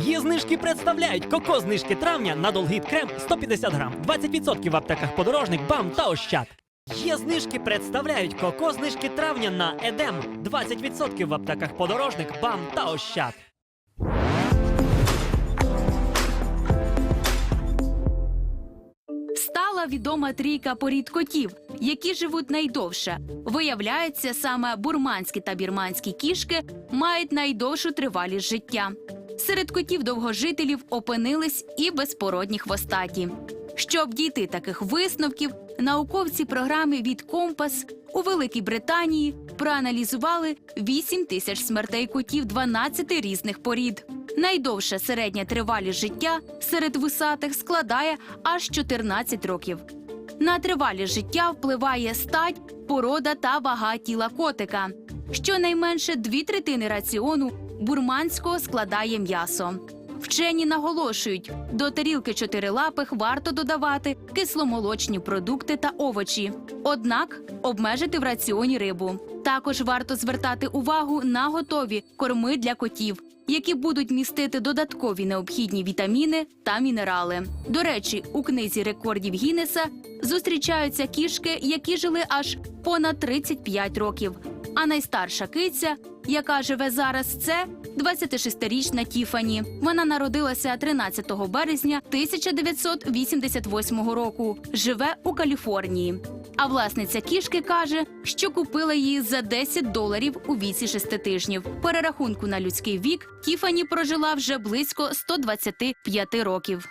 Є знижки представляють коко знижки травня на Долгіт крем 150 грам, 20% в аптеках подорожник, бам та ощад. Є знижки представляють коко знижки травня на Едем, 20% в аптеках подорожник, бам та ощад. Стала відома трійка порід котів, які живуть найдовше. Виявляється, саме бурманські та бірманські кішки мають найдовшу тривалість життя. Серед котів довгожителів опинились і безпородні хвостаті. Щоб дійти таких висновків, науковці програми від Компас у Великій Британії проаналізували 8 тисяч смертей котів 12 різних порід. Найдовша середня тривалість життя серед вусатих складає аж 14 років. На тривалість життя впливає стать, порода та вага тіла котика. Щонайменше дві третини раціону бурманського складає м'ясо. Вчені наголошують, до тарілки чотирилапих варто додавати кисломолочні продукти та овочі. Однак обмежити в раціоні рибу. Також варто звертати увагу на готові корми для котів, які будуть містити додаткові необхідні вітаміни та мінерали. До речі, у книзі рекордів Гіннеса зустрічаються кішки, які жили аж понад 35 років. А найстарша киця, яка живе зараз, це 26-річна Тіфані. Вона народилася 13 березня 1988 року. Живе у Каліфорнії. А власниця кішки каже, що купила її за 10 доларів у віці 6 тижнів. Перерахунку на людський вік Тіфані прожила вже близько 125 років.